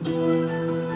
Música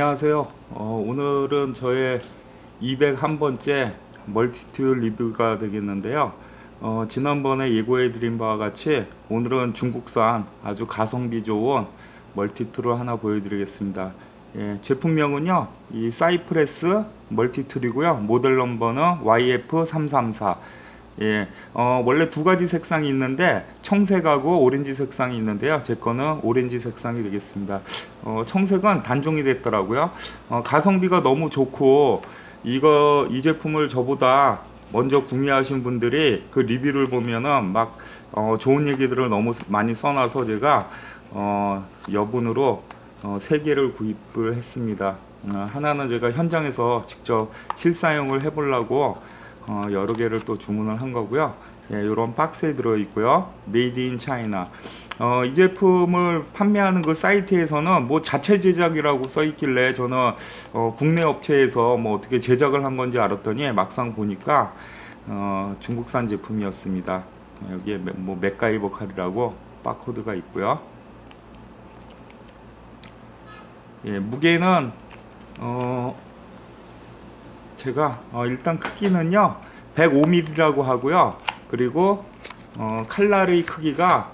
안녕하세요. 어, 오늘은 저의 201번째 멀티툴 리뷰가 되겠는데요. 어, 지난번에 예고해드린 바와 같이 오늘은 중국산 아주 가성비 좋은 멀티툴을 하나 보여드리겠습니다. 예, 제품명은요, 이 사이프레스 멀티툴이고요. 모델 넘버는 YF334. 예, 어, 원래 두 가지 색상이 있는데 청색하고 오렌지 색상이 있는데요. 제 거는 오렌지 색상이 되겠습니다. 어, 청색은 단종이 됐더라고요. 어, 가성비가 너무 좋고 이거 이 제품을 저보다 먼저 구매하신 분들이 그 리뷰를 보면은 막 어, 좋은 얘기들을 너무 많이 써놔서 제가 어, 여분으로 어, 세 개를 구입을 했습니다. 어, 하나는 제가 현장에서 직접 실사용을 해보려고 어, 여러 개를 또 주문을 한 거고요. 예, 이런 박스에 들어 있고요. 메이드 인 차이나. 어, 이 제품을 판매하는 그 사이트에서는 뭐 자체 제작이라고 써 있길래 저는 어, 국내 업체에서 뭐 어떻게 제작을 한 건지 알았더니 막상 보니까 어, 중국산 제품이었습니다. 여기에 메- 뭐 맥가이버 칼이라고 바코드가 있고요. 예, 무게는 어, 제가 어, 일단 크기는요 105mm라고 하고요. 그리고 어, 칼날의 크기가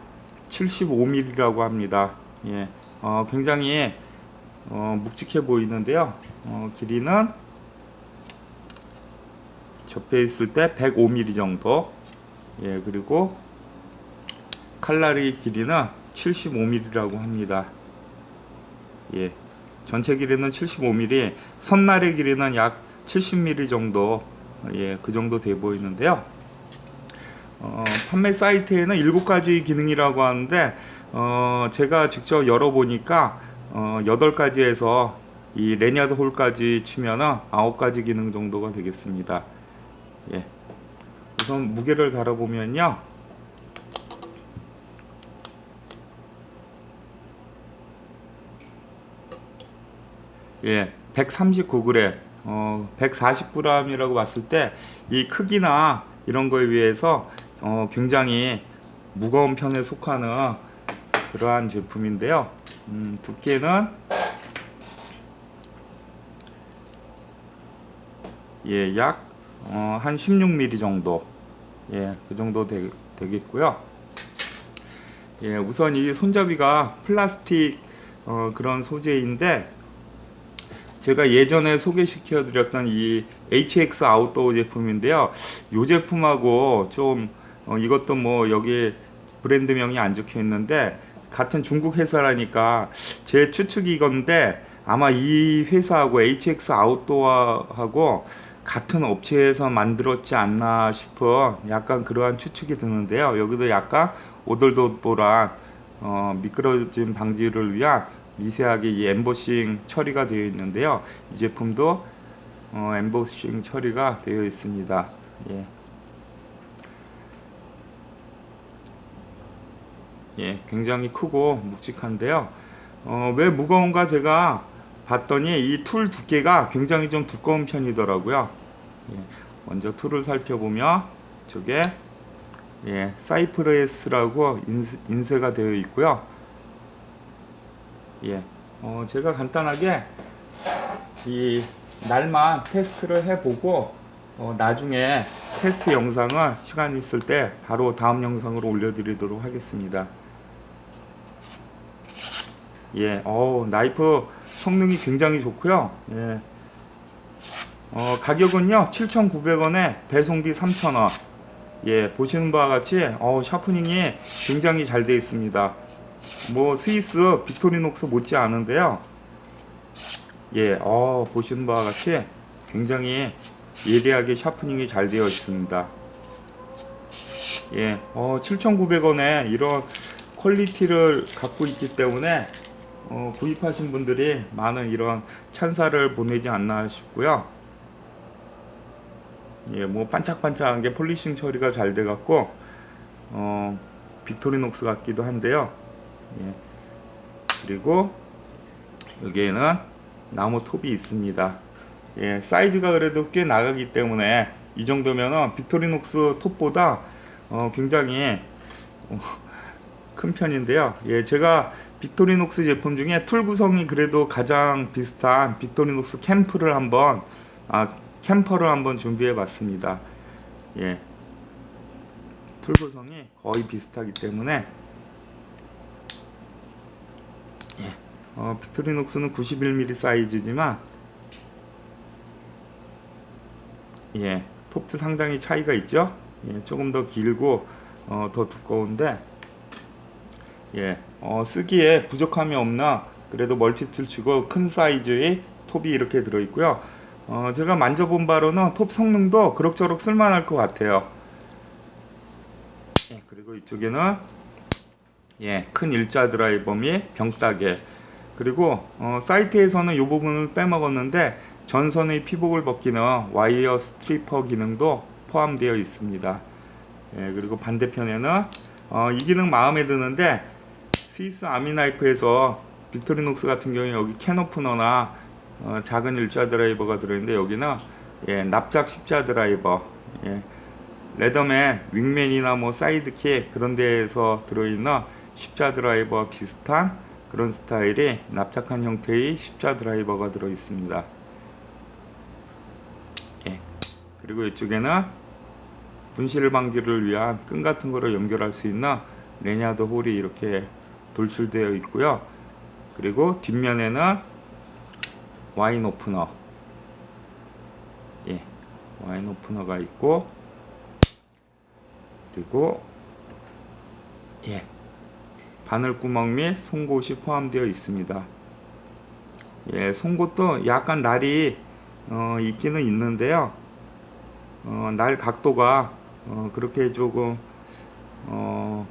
75mm라고 합니다. 예, 어, 굉장히 어, 묵직해 보이는데요. 어, 길이는 접해 있을 때 105mm 정도. 예 그리고 칼날의 길이는 75mm라고 합니다. 예. 전체 길이는 75mm 선날의 길이는 약 70mm 정도 예, 그 정도 돼 보이는데요. 어, 판매 사이트에는 7가지 기능이라고 하는데 어, 제가 직접 열어보니까 어, 8가지에서 이 레니아드 홀까지 치면은 9가지 기능 정도가 되겠습니다. 예. 우선 무게를 달아보면요. 예, 139g, 어, 140g이라고 봤을 때 이 크기나 이런 거에 비해서 어, 굉장히 무거운 편에 속하는 그러한 제품인데요. 음, 두께는 예, 약 어, 한 16mm 정도, 예, 그 정도 되, 되겠고요. 예, 우선 이 손잡이가 플라스틱 어, 그런 소재인데 제가 예전에 소개시켜 드렸던 이 HX 아웃도어 제품인데요. 이 제품하고 좀 어, 이것도 뭐 여기 브랜드명이 안 적혀 있는데 같은 중국 회사라니까 제 추측이 이건데 아마 이 회사하고 HX 아웃도어하고 같은 업체에서 만들었지 않나 싶어 약간 그러한 추측이 드는데요. 여기도 약간 오돌도돌한 어, 미끄러짐 방지를 위한 미세하게 이 엠보싱 처리가 되어 있는데요. 이 제품도 어, 엠보싱 처리가 되어 있습니다. 예. 예, 굉장히 크고 묵직한데요. 어, 왜 무거운가 제가 봤더니 이 툴 두께가 굉장히 좀 두꺼운 편이더라고요. 예, 먼저 툴을 살펴보면 저게 예, 사이프레스라고 인쇄, 인쇄가 되어 있고요. 예, 어, 제가 간단하게 이 날만 테스트를 해보고 어, 나중에 테스트 영상을 시간 있을 때 바로 다음 영상으로 올려드리도록 하겠습니다. 예, 어 나이프 성능이 굉장히 좋고요. 예, 어, 가격은요 7,900원에 배송비 3,000원. 예, 보시는 바와 같이 어, 샤프닝이 굉장히 잘 되어 있습니다. 뭐 스위스 빅토리녹스 못지 않은데요. 예, 어, 보시는 바와 같이 굉장히 예리하게 샤프닝이 잘 되어 있습니다. 예, 어, 7,900원에 이런 퀄리티를 갖고 있기 때문에 어, 구입하신 분들이 많은 이런 찬사를 보내지 않나 싶고요. 예, 뭐 반짝반짝한 게 폴리싱 처리가 잘 돼 갖고 어, 빅토리녹스 같기도 한데요. 예. 그리고 여기에는 나무 톱이 있습니다. 예, 사이즈가 그래도 꽤 나가기 때문에 이 정도면은 빅토리녹스 톱보다 어, 굉장히 어, 큰 편인데요. 예, 제가 빅토리녹스 제품 중에 툴 구성이 그래도 가장 비슷한 빅토리녹스 캠프를 한번 아 캠퍼를 한번 준비해 봤습니다. 예. 툴 구성이 거의 비슷하기 때문에 어, 빅토리녹스는 91mm 사이즈지만 예. 톱도 상당히 차이가 있죠. 예, 조금 더 길고 어, 더 두꺼운데 예, 어, 쓰기에 부족함이 없나 그래도 멀티툴 치고 큰 사이즈의 톱이 이렇게 들어있고요. 어, 제가 만져본 바로는 톱 성능도 그럭저럭 쓸만할 것 같아요. 예, 그리고 이쪽에는 예, 큰 일자 드라이버 및 병따개 그리고 어, 사이트에서는 이 부분을 빼먹었는데 전선의 피복을 벗기는 와이어 스트리퍼 기능도 포함되어 있습니다. 예, 그리고 반대편에는 어, 이 기능 마음에 드는데 스위스 아미나이프에서 빅토리녹스 같은 경우에 여기 캔 오프너나 어, 작은 일자 드라이버가 들어있는데 여기는 예, 납작 십자 드라이버 예, 레더맨 윙맨이나 뭐 사이드킥 그런 데에서 들어있는 십자 드라이버와 비슷한 그런 스타일의 납작한 형태의 십자 드라이버가 들어 있습니다. 예, 그리고 이쪽에는 분실 방지를 위한 끈 같은 거를 연결할 수 있는 레냐드 홀이 이렇게 돌출되어 있고요. 그리고 뒷면에는 와인 오프너 예, 와인 오프너가 있고 그리고 예, 바늘 구멍 및 송곳이 포함되어 있습니다. 예, 송곳도 약간 날이 어, 있기는 있는데요. 어, 날 각도가 어, 그렇게 조금 어,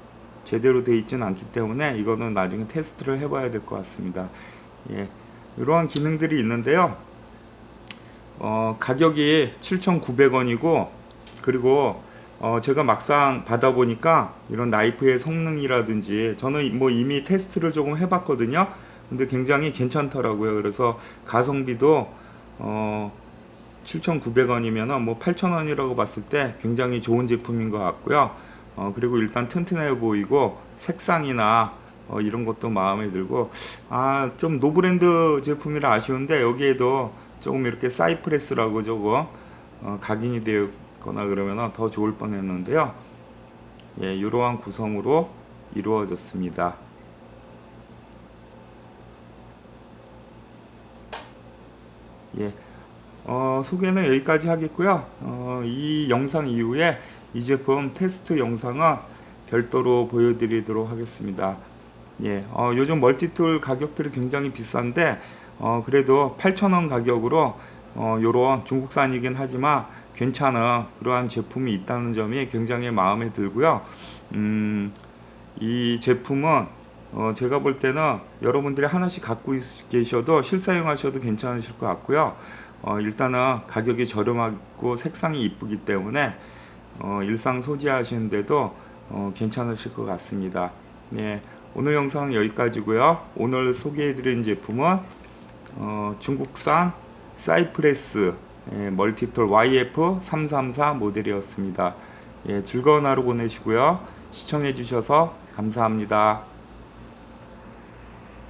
제대로 되어 있지는 않기 때문에 이거는 나중에 테스트를 해봐야 될 것 같습니다. 예, 이러한 기능들이 있는데요. 어, 가격이 7,900원이고 그리고 어, 제가 막상 받아보니까 이런 나이프의 성능이라든지 저는 뭐 이미 테스트를 조금 해봤거든요. 근데 굉장히 괜찮더라고요. 그래서 가성비도 어, 7,900원이면 뭐 8,000원이라고 봤을 때 굉장히 좋은 제품인 것 같고요. 어, 그리고 일단 튼튼해 보이고 색상이나 어, 이런 것도 마음에 들고 아 좀 노브랜드 제품이라 아쉬운데 여기에도 조금 이렇게 사이프레스라고 조금 어, 각인이 되었 거나 그러면 더 좋을 뻔했는데요. 예, 이러한 구성으로 이루어졌습니다. 예, 어, 소개는 여기까지 하겠고요. 어, 이 영상 이후에 이 제품 테스트 영상은 별도로 보여드리도록 하겠습니다. 예, 어, 요즘 멀티툴 가격들이 굉장히 비싼데 어, 그래도 8,000원 가격으로 어, 요런 중국산이긴 하지만 괜찮은 그러한 제품이 있다는 점이 굉장히 마음에 들고요. 음, 이 제품은 어, 제가 볼 때는 여러분들이 하나씩 갖고 있, 계셔도 실사용하셔도 괜찮으실 것 같고요. 어, 일단은 가격이 저렴하고 색상이 이쁘기 때문에 어, 일상 소지하시는데도 어, 괜찮으실 것 같습니다. 네, 오늘 영상은 여기까지고요. 오늘 소개해드린 제품은 어, 중국산 사이프레스 예, 멀티톨 YF334 모델이었습니다. 예, 즐거운 하루 보내시고요. 시청해 주셔서 감사합니다.